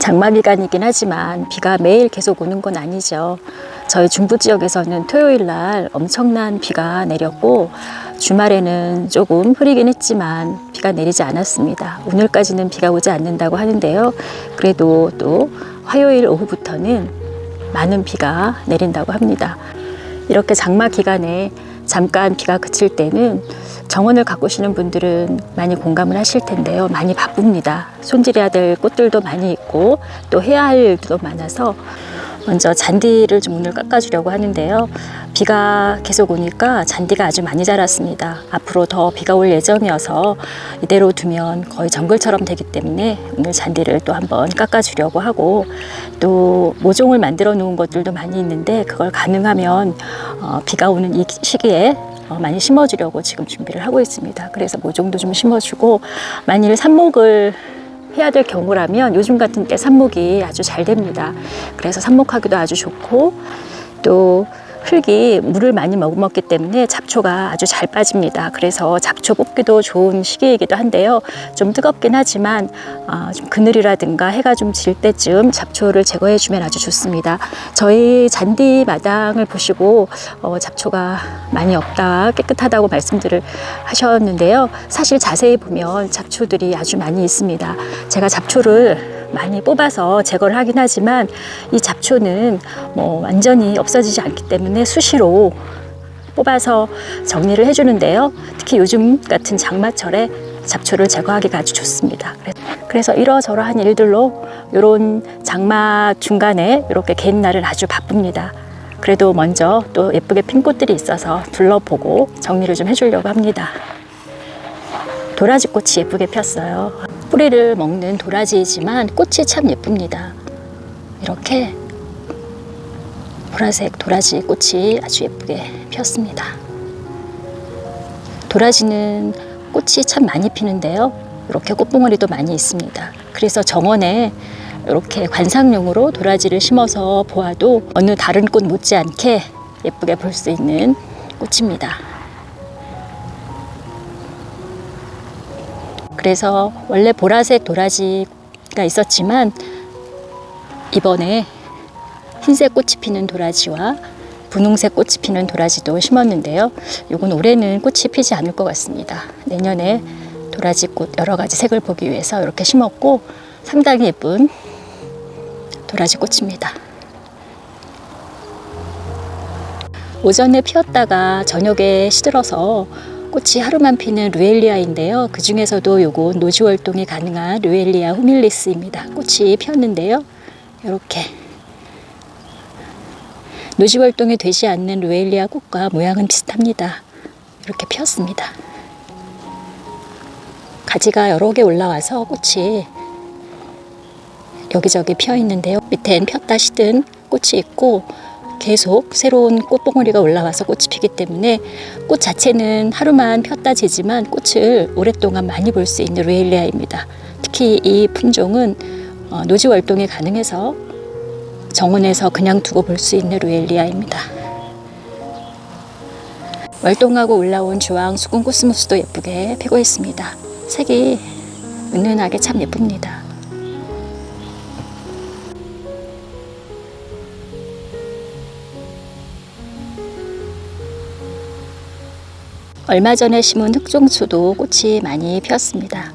장마 기간이긴 하지만 비가 매일 계속 오는 건 아니죠. 저희 중부 지역에서는 토요일 날 엄청난 비가 내렸고 주말에는 조금 흐리긴 했지만 비가 내리지 않았습니다. 오늘까지는 비가 오지 않는다고 하는데요. 그래도 또 화요일 오후부터는 많은 비가 내린다고 합니다. 이렇게 장마 기간에 잠깐 비가 그칠 때는 정원을 가꾸시는 분들은 많이 공감을 하실 텐데요. 많이 바쁩니다. 손질해야 될 꽃들도 많이 있고 또 해야 할 일도 많아서 먼저 잔디를 좀 오늘 깎아주려고 하는데요. 비가 계속 오니까 잔디가 아주 많이 자랐습니다. 앞으로 더 비가 올 예정이어서 이대로 두면 거의 정글처럼 되기 때문에 오늘 잔디를 또 한번 깎아주려고 하고 또 모종을 만들어 놓은 것들도 많이 있는데 그걸 가능하면 어, 비가 오는 이 시기에 어, 많이 심어주려고 지금 준비를 하고 있습니다. 그래서 모종도 좀 심어주고 만일 삽목을 해야 될 경우라면 요즘 같은 때 삽목이 아주 잘 됩니다. 그래서 삽목하기도 아주 좋고 또 흙이 물을 많이 머금었기 때문에 잡초가 아주 잘 빠집니다. 그래서 잡초 뽑기도 좋은 시기이기도 한데요. 좀 뜨겁긴 하지만 어, 좀 그늘이라든가 해가 좀 질 때쯤 잡초를 제거해 주면 아주 좋습니다. 저희 잔디 마당을 보시고 어, 잡초가 많이 없다 깨끗하다고 말씀들을 하셨는데요. 사실 자세히 보면 잡초들이 아주 많이 있습니다. 제가 잡초를 많이 뽑아서 제거를 하긴 하지만 이 잡초는 뭐 완전히 없어지지 않기 때문에 수시로 뽑아서 정리를 해주는데요. 특히 요즘 같은 장마철에 잡초를 제거하기가 아주 좋습니다. 그래- 그래서 이러저러한 일들로 이런 장마 중간에 이렇게 개는 날은 아주 바쁩니다. 그래도 먼저 또 예쁘게 핀 꽃들이 있어서 둘러보고 정리를 좀 해주려고 합니다. 도라지 꽃이 예쁘게 폈어요. 뿌리를 먹는 도라지이지만 꽃이 참 예쁩니다. 이렇게 보라색 도라지 꽃이 아주 예쁘게 피었습니다. 도라지는 꽃이 참 많이 피는데요. 이렇게 꽃봉오리도 많이 있습니다. 그래서 정원에 이렇게 관상용으로 도라지를 심어서 보아도 어느 다른 꽃 못지않게 예쁘게 볼 수 있는 꽃입니다. 그래서 원래 보라색 도라지가 있었지만 이번에 흰색 꽃이 피는 도라지와 분홍색 꽃이 피는 도라지도 심었는데요. 이건 올해는 꽃이 피지 않을 것 같습니다. 내년에 도라지 꽃 여러 가지 색을 보기 위해서 이렇게 심었고 상당히 예쁜 도라지 꽃입니다. 오전에 피었다가 저녁에 시들어서 꽃이 하루만 피는 루엘리아인데요. 그 중에서도 요건 노지 활동이 가능한 루엘리아 후밀리스입니다. 꽃이 피었는데요. 이렇게 노지 활동이 되지 않는 루엘리아 꽃과 모양은 비슷합니다. 이렇게 피었습니다. 가지가 여러 개 올라와서 꽃이 여기저기 피어 있는데요. 밑엔 폈다 시든 꽃이 있고 계속 새로운 꽃봉오리가 올라와서 꽃이 피기 때문에 꽃 자체는 하루만 폈다 지지만 꽃을 오랫동안 많이 볼 수 있는 루엘리아입니다. 특히 이 품종은 어, 노지 활동이 가능해서 정원에서 그냥 두고 볼 수 있는 루엘리아입니다. 월동하고 올라온 주황 수군 코스모스도 예쁘게 피고 있습니다. 색이 은은하게 참 예쁩니다. 얼마 전에 심은 흑종추도 꽃이 많이 피었습니다.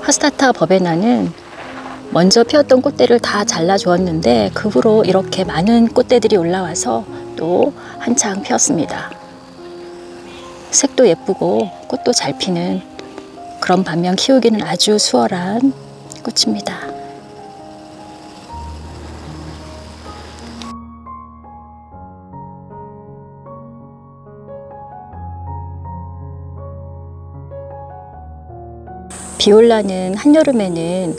하스타타 버베나는 먼저 피었던 꽃대를 다 잘라 주었는데 그 후로 이렇게 많은 꽃대들이 올라와서 또 한창 피었습니다. 색도 예쁘고 꽃도 잘 피는 그런 반면 키우기는 아주 수월한 꽃입니다. 비올라는 한여름에는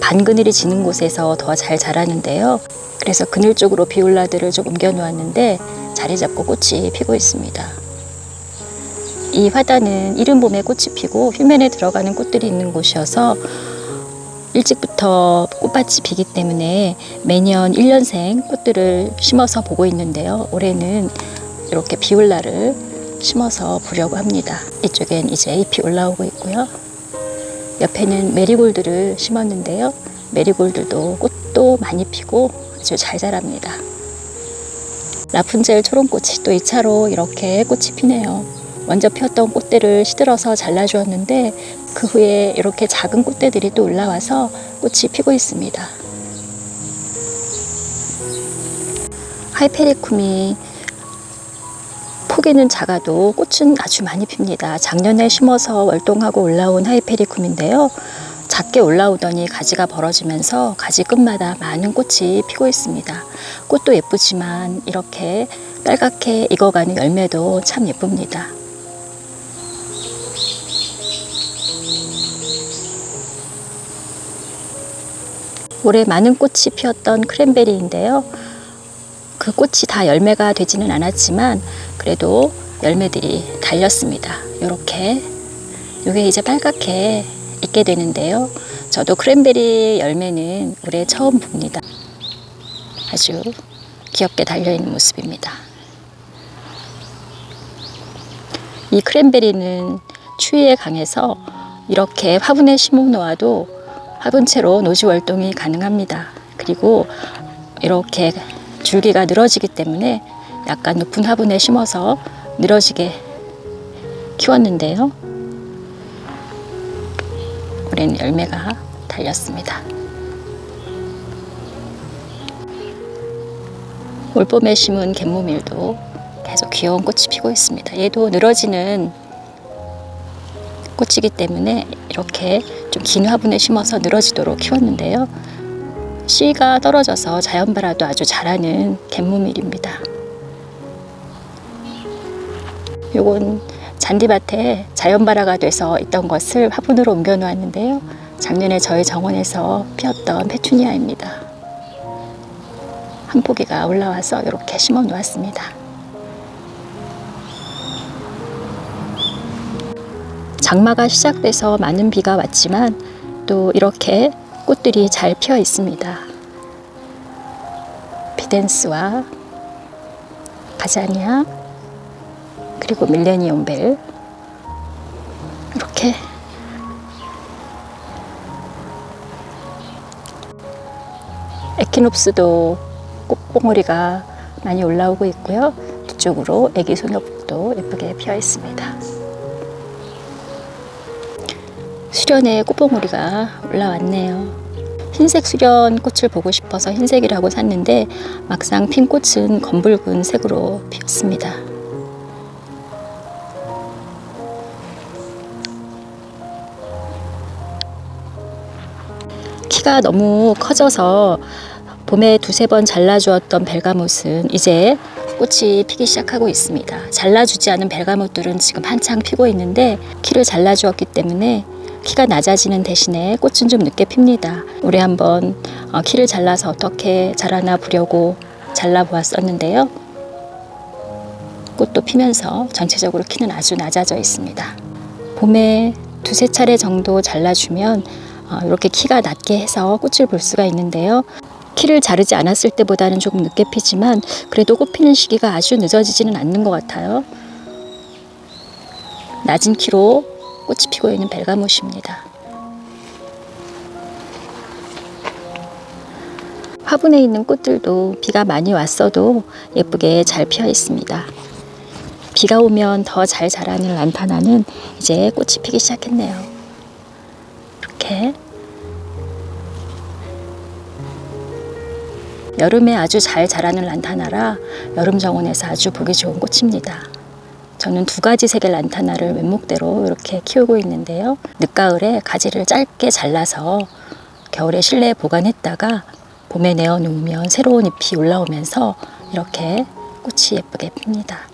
반그늘이 지는 곳에서 더 잘 자라는데요. 그래서 그늘 쪽으로 비올라들을 좀 옮겨 놓았는데 자리 잡고 꽃이 피고 있습니다. 이 화단은 이른 봄에 꽃이 피고 휴면에 들어가는 꽃들이 있는 곳이어서 일찍부터 꽃밭이 피기 때문에 매년 1년생 꽃들을 심어서 보고 있는데요. 올해는 이렇게 비올라를 심어서 보려고 합니다. 이쪽엔 이제 잎이 올라오고 있고요. 옆에는 메리골드를 심었는데요. 메리골드도 꽃도 많이 피고 아주 잘 자랍니다. 라푼젤 초롱꽃이 또 2차로 이렇게 꽃이 피네요. 먼저 피었던 꽃대를 시들어서 잘라주었는데 그 후에 이렇게 작은 꽃대들이 또 올라와서 꽃이 피고 있습니다. 하이페리쿰이 폭에는 작아도 꽃은 아주 많이 핍니다. 작년에 심어서 월동하고 올라온 하이페리쿰인데요. 작게 올라오더니 가지가 벌어지면서 가지 끝마다 많은 꽃이 피고 있습니다. 꽃도 예쁘지만 이렇게 빨갛게 익어가는 열매도 참 예쁩니다. 올해 많은 꽃이 피었던 크랜베리인데요. 그 꽃이 다 열매가 되지는 않았지만 그래도 열매들이 달렸습니다. 이렇게 이게 이제 빨갛게 익게 되는데요. 저도 크랜베리 열매는 올해 처음 봅니다. 아주 귀엽게 달려 있는 모습입니다. 이 크랜베리는 추위에 강해서 이렇게 화분에 심어 놓아도 화분채로 노지 월동이 가능합니다. 그리고 이렇게 줄기가 늘어지기 때문에 약간 높은 화분에 심어서 늘어지게 키웠는데요. 올해는 열매가 달렸습니다. 올봄에 심은 갯모밀도 계속 귀여운 꽃이 피고 있습니다. 얘도 늘어지는 꽃이기 때문에 이렇게 좀 긴 화분에 심어서 늘어지도록 키웠는데요. 씨가 떨어져서 자연발화도 아주 잘하는 갯모밀입니다. 요건 잔디밭에 자연발화가 돼서 있던 것을 화분으로 옮겨 놓았는데요. 작년에 저희 정원에서 피었던 페추니아입니다. 한 포기가 올라와서 이렇게 심어 놓았습니다. 장마가 시작돼서 많은 비가 왔지만 또 이렇게 꽃들이 잘 피어 있습니다. 비덴스와 가자니아 그리고 밀레니엄 벨 이렇게 에키놉스도 꽃봉오리가 많이 올라오고 있고요. 뒤쪽으로 애기 소녀복도 예쁘게 피어 있습니다. 수련에 꽃봉오리가 올라왔네요. 흰색 수련 꽃을 보고 싶어서 흰색이라고 샀는데 막상 핀 꽃은 검붉은 색으로 피었습니다. 키가 너무 커져서 봄에 두세 번 잘라주었던 벨가못은 이제 꽃이 피기 시작하고 있습니다. 잘라주지 않은 벨가못들은 지금 한창 피고 있는데 키를 잘라주었기 때문에 키가 낮아지는 대신에 꽃은 좀 늦게 핍니다. 올해 한번 어, 키를 잘라서 어떻게 자라나 보려고 잘라보았었는데요. 꽃도 피면서 전체적으로 키는 아주 낮아져 있습니다. 봄에 두세 차례 정도 잘라주면 어, 이렇게 키가 낮게 해서 꽃을 볼 수가 있는데요. 키를 자르지 않았을 때보다는 조금 늦게 피지만 그래도 꽃 피는 시기가 아주 늦어지지는 않는 것 같아요. 낮은 키로 꽃이 피고 있는 벨가못입니다. 화분에 있는 꽃들도 비가 많이 왔어도 예쁘게 잘 피어 있습니다. 비가 오면 더 잘 자라는 란타나는 이제 꽃이 피기 시작했네요. 이렇게 여름에 아주 잘 자라는 란타나라 여름 정원에서 아주 보기 좋은 꽃입니다. 저는 두 가지 색의 란타나를 왼목대로 이렇게 키우고 있는데요. 늦가을에 가지를 짧게 잘라서 겨울에 실내에 보관했다가 봄에 내어 놓으면 새로운 잎이 올라오면서 이렇게 꽃이 예쁘게 핍니다.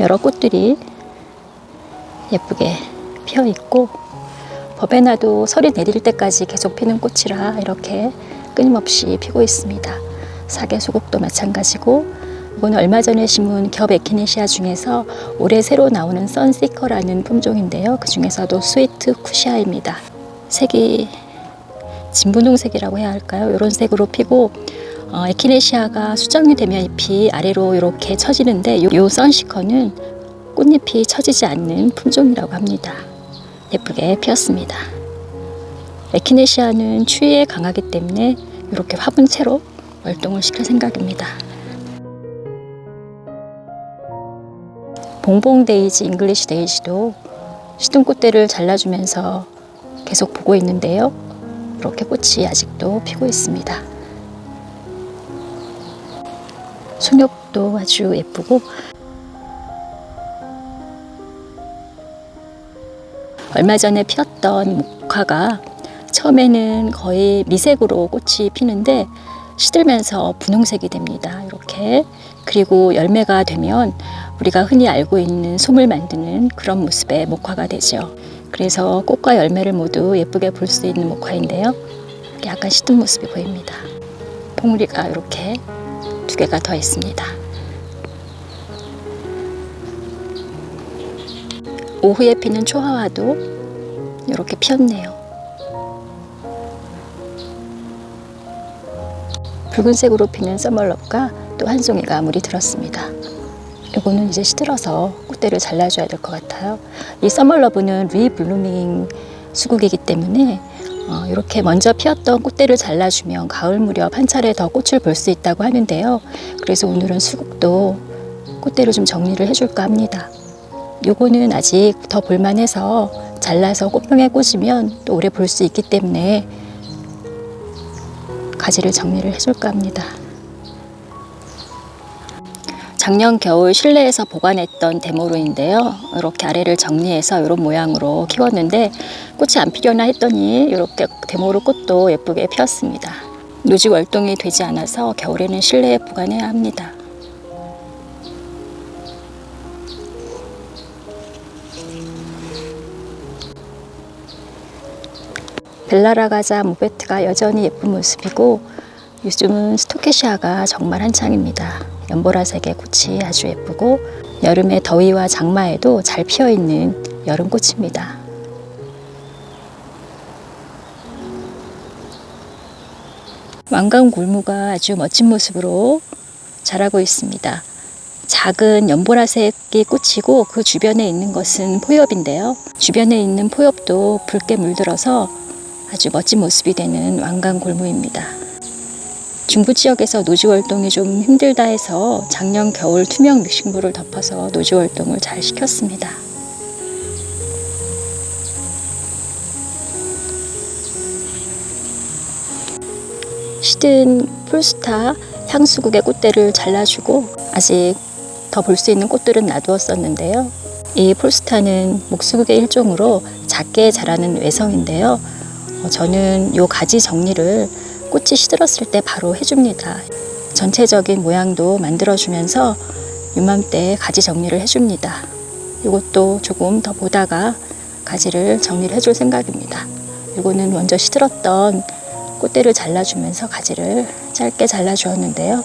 여러 꽃들이 예쁘게 피어 있고 법에나도 설이 내릴 때까지 계속 피는 꽃이라 이렇게 끊임없이 피고 있습니다. 사계 소국도 마찬가지고 이건 얼마 전에 심은 겹 에키네시아 중에서 올해 새로 나오는 선시커라는 품종인데요. 그 중에서도 스위트 쿠시아입니다. 색이 진분홍색이라고 해야 할까요? 이런 색으로 피고 어, 에키네시아가 수정이 되면 잎이 아래로 이렇게 처지는데 요, 요 선시커는 꽃잎이 처지지 않는 품종이라고 합니다. 예쁘게 피었습니다. 에키네시아는 추위에 강하기 때문에 이렇게 화분 채로 월동을 시킬 생각입니다. 봉봉데이지, 잉글리시 데이지도 시둥꽃대를 잘라주면서 계속 보고 있는데요. 이렇게 꽃이 아직도 피고 있습니다. 송엽도 아주 예쁘고 얼마 전에 피었던 목화가 처음에는 거의 미색으로 꽃이 피는데 시들면서 분홍색이 됩니다. 이렇게 그리고 열매가 되면 우리가 흔히 알고 있는 솜을 만드는 그런 모습의 목화가 되죠. 그래서 꽃과 열매를 모두 예쁘게 볼 수 있는 목화인데요. 약간 시든 모습이 보입니다. 봉우리가 이렇게 두 개가 더 있습니다. 오후에 피는 초하와도 이렇게 피었네요. 붉은색으로 피는 써멀럽과 또 한 송이가 물이 들었습니다. 요거는 이제 시들어서 꽃대를 잘라줘야 될 것 같아요. 이 써멀러브는 리블루밍 수국이기 때문에 어, 이렇게 먼저 피었던 꽃대를 잘라주면 가을 무렵 한 차례 더 꽃을 볼 수 있다고 하는데요. 그래서 오늘은 수국도 꽃대를 좀 정리를 해줄까 합니다. 요거는 아직 더 볼만해서 잘라서 꽃병에 꽂으면 또 오래 볼 수 있기 때문에 가지를 정리를 해줄까 합니다. 작년 겨울 실내에서 보관했던 데모로인데요. 이렇게 아래를 정리해서 이런 모양으로 키웠는데 꽃이 안 피려나 했더니 이렇게 데모로 꽃도 예쁘게 피었습니다. 노지 월동이 되지 않아서 겨울에는 실내에 보관해야 합니다. 벨라라 가자 무베트가 여전히 예쁜 모습이고 요즘은 스토케시아가 정말 한창입니다. 연보라색의 꽃이 아주 예쁘고 여름의 더위와 장마에도 잘 피어 있는 여름 꽃입니다. 왕강 골무가 아주 멋진 모습으로 자라고 있습니다. 작은 연보라색이 꽃이고 그 주변에 있는 것은 포엽인데요. 주변에 있는 포엽도 붉게 물들어서 아주 멋진 모습이 되는 왕강 골무입니다. 중부 지역에서 노지 활동이 좀 힘들다 해서 작년 겨울 투명 믹싱볼을 덮어서 노지 활동을 잘 시켰습니다. 시든 풀스타 향수국의 꽃대를 잘라주고 아직 더 볼 수 있는 꽃들은 놔두었었는데요. 이 폴스타는 목수국의 일종으로 작게 자라는 외성인데요. 어, 저는 이 가지 정리를 꽃이 시들었을 때 바로 해줍니다. 전체적인 모양도 만들어주면서 이맘때 가지 정리를 해줍니다. 이것도 조금 더 보다가 가지를 정리를 해줄 생각입니다. 이거는 먼저 시들었던 꽃대를 잘라주면서 가지를 짧게 잘라주었는데요.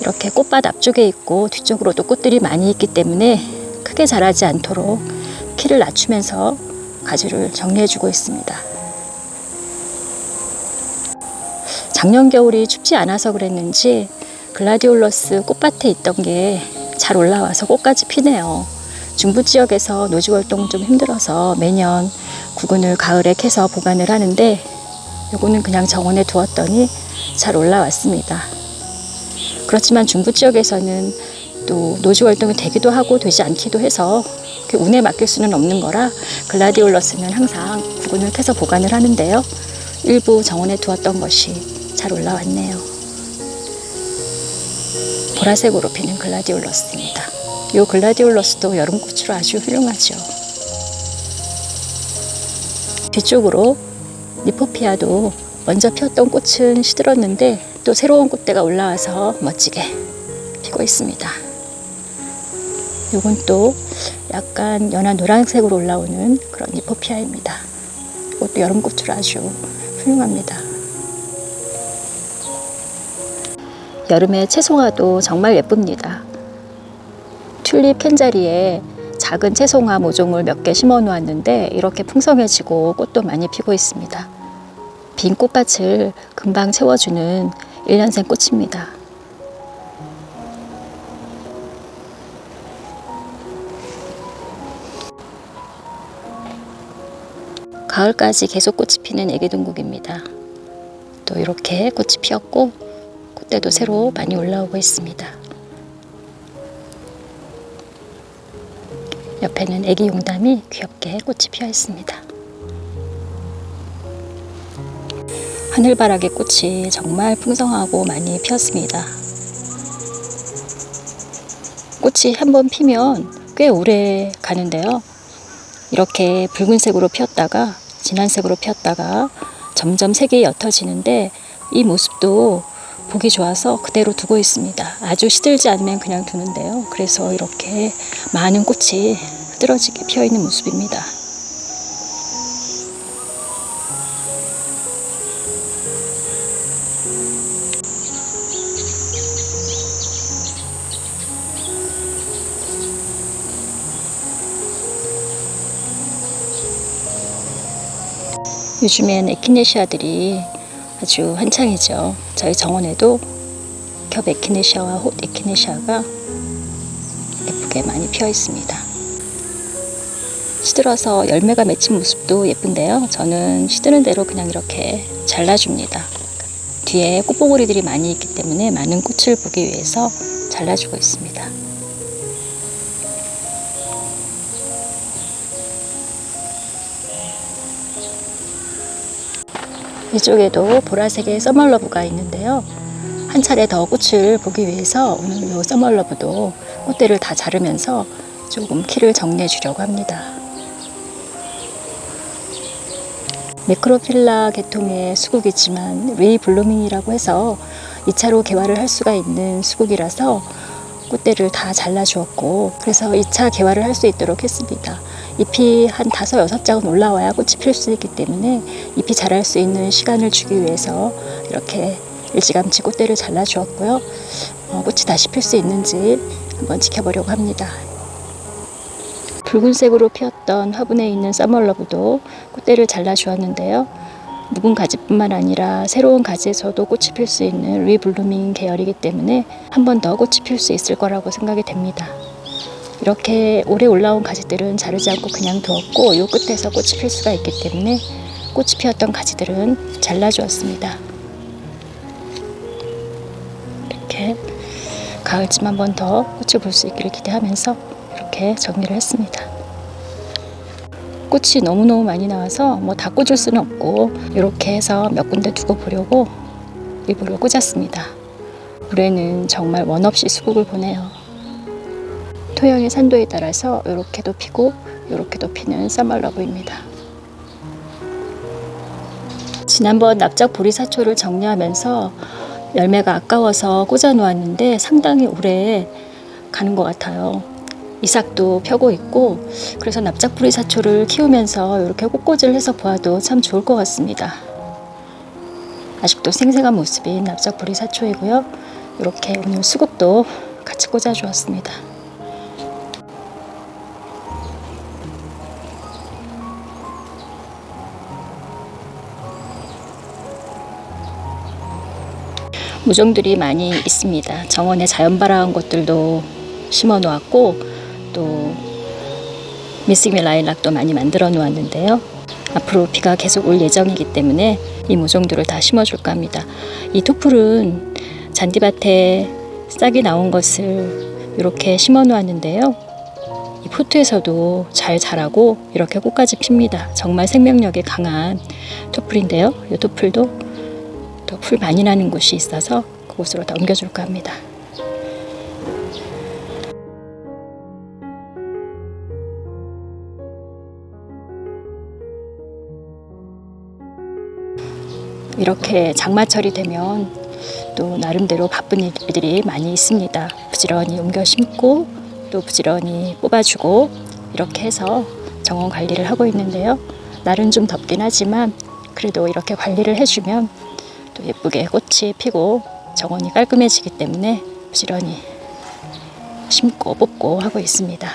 이렇게 꽃밭 앞쪽에 있고 뒤쪽으로도 꽃들이 많이 있기 때문에 크게 자라지 않도록 키를 낮추면서 가지를 정리해주고 있습니다. 작년 겨울이 춥지 않아서 그랬는지 글라디올러스 꽃밭에 있던 게 잘 올라와서 꽃까지 피네요. 중부 지역에서 노지 활동 좀 힘들어서 매년 구근을 가을에 캐서 보관을 하는데 요거는 그냥 정원에 두었더니 잘 올라왔습니다. 그렇지만 중부 지역에서는 또 노지 활동이 되기도 하고 되지 않기도 해서 그 운에 맡길 수는 없는 거라 글라디올러스는 항상 구근을 캐서 보관을 하는데요. 일부 정원에 두었던 것이 잘 올라왔네요. 보라색으로 피는 글라디올러스입니다. 이 글라디올러스도 여름꽃으로 아주 훌륭하죠. 뒤쪽으로 니포피아도 먼저 피었던 꽃은 시들었는데 또 새로운 꽃대가 올라와서 멋지게 피고 있습니다. 이건 또 약간 연한 노란색으로 올라오는 그런 니포피아입니다. 이것도 여름꽃으로 아주 훌륭합니다. 여름에 채송화도 정말 예쁩니다. 튤립 캔자리에 작은 채송화 모종을 몇 개 심어 놓았는데 이렇게 풍성해지고 꽃도 많이 피고 있습니다. 빈 꽃밭을 금방 채워주는 1년생 꽃입니다. 가을까지 계속 꽃이 피는 애기동국입니다. 또 이렇게 꽃이 피었고 꽃대도 새로 많이 올라오고 있습니다. 옆에는 애기 용담이 귀엽게 꽃이 피어 있습니다. 하늘바라기 꽃이 정말 풍성하고 많이 피었습니다. 꽃이 한번 피면 꽤 오래 가는데요. 이렇게 붉은색으로 피었다가 진한색으로 피었다가 점점 색이 옅어지는데 이 모습도 보기 좋아서 그대로 두고 있습니다. 아주 시들지 않으면 그냥 두는데요. 그래서 이렇게 많은 꽃이 흐드러지게 피어 있는 모습입니다. 요즘엔 에키네시아들이 아주 한창이죠. 저희 정원에도 겹 에키네시아와 홑 에키네시아가 예쁘게 많이 피어 있습니다. 시들어서 열매가 맺힌 모습도 예쁜데요. 저는 시드는 대로 그냥 이렇게 잘라줍니다. 뒤에 꽃봉오리들이 많이 있기 때문에 많은 꽃을 보기 위해서 잘라주고 있습니다. 이쪽에도 보라색의 써멀러브가 있는데요. 한 차례 더 꽃을 보기 위해서 오늘 이 써멀러브도 꽃대를 다 자르면서 조금 키를 정리해 주려고 합니다. 매크로필라 계통의 수국이지만 리블루밍이라고 해서 2차로 개화를 할 수가 있는 수국이라서 꽃대를 다 잘라 주었고 그래서 2차 개화를 할 수 있도록 했습니다. 잎이 한 다섯 여섯 장은 올라와야 꽃이 필 수 있기 때문에 잎이 자랄 수 있는 시간을 주기 위해서 이렇게 일찌감치 꽃대를 잘라 주었고요. 어, 꽃이 다시 필 수 있는지 한번 지켜보려고 합니다. 붉은색으로 피었던 화분에 있는 써멀러브도 꽃대를 잘라 주었는데요. 묵은 가지뿐만 아니라 새로운 가지에서도 꽃이 필 수 있는 리블루밍 계열이기 때문에 한 번 더 꽃이 필 수 있을 거라고 생각이 됩니다. 이렇게 오래 올라온 가지들은 자르지 않고 그냥 두었고 이 끝에서 꽃이 필 수가 있기 때문에 꽃이 피었던 가지들은 잘라주었습니다. 이렇게 가을쯤 한 번 더 꽃을 볼 수 있기를 기대하면서 이렇게 정리를 했습니다. 꽃이 너무너무 많이 나와서 뭐 다 꽂을 수는 없고 이렇게 해서 몇 군데 두고 보려고 일부러 꽂았습니다. 올해는 정말 원 없이 수국을 보내요. 토양의 산도에 따라서 이렇게도 피고 이렇게도 피는 쌈말러브입니다. 지난번 납작 보리사초를 정리하면서 열매가 아까워서 꽂아 놓았는데 상당히 오래 가는 것 같아요. 이삭도 펴고 있고 그래서 납작부리 사초를 키우면서 이렇게 꽃꽂이를 해서 보아도 참 좋을 것 같습니다. 아직도 생생한 모습인 납작부리 사초이고요. 이렇게 오늘 수국도 같이 꽂아 주었습니다. 무종들이 많이 있습니다. 정원에 자연발화한 것들도 심어 놓았고 또 미스미 라일락도 많이 만들어 놓았는데요. 앞으로 비가 계속 올 예정이기 때문에 이 모종들을 다 심어줄까 합니다. 이 토플은 잔디밭에 싹이 나온 것을 이렇게 심어 놓았는데요. 이 포트에서도 잘 자라고 이렇게 꽃까지 핍니다. 정말 생명력이 강한 토플인데요. 이 토플도 더 풀 많이 나는 곳이 있어서 그곳으로 다 옮겨줄까 합니다. 이렇게 장마철이 되면 또 나름대로 바쁜 일들이 많이 있습니다. 부지런히 옮겨 심고 또 부지런히 뽑아주고 이렇게 해서 정원 관리를 하고 있는데요. 날은 좀 덥긴 하지만 그래도 이렇게 관리를 해주면 또 예쁘게 꽃이 피고 정원이 깔끔해지기 때문에 부지런히 심고 뽑고 하고 있습니다.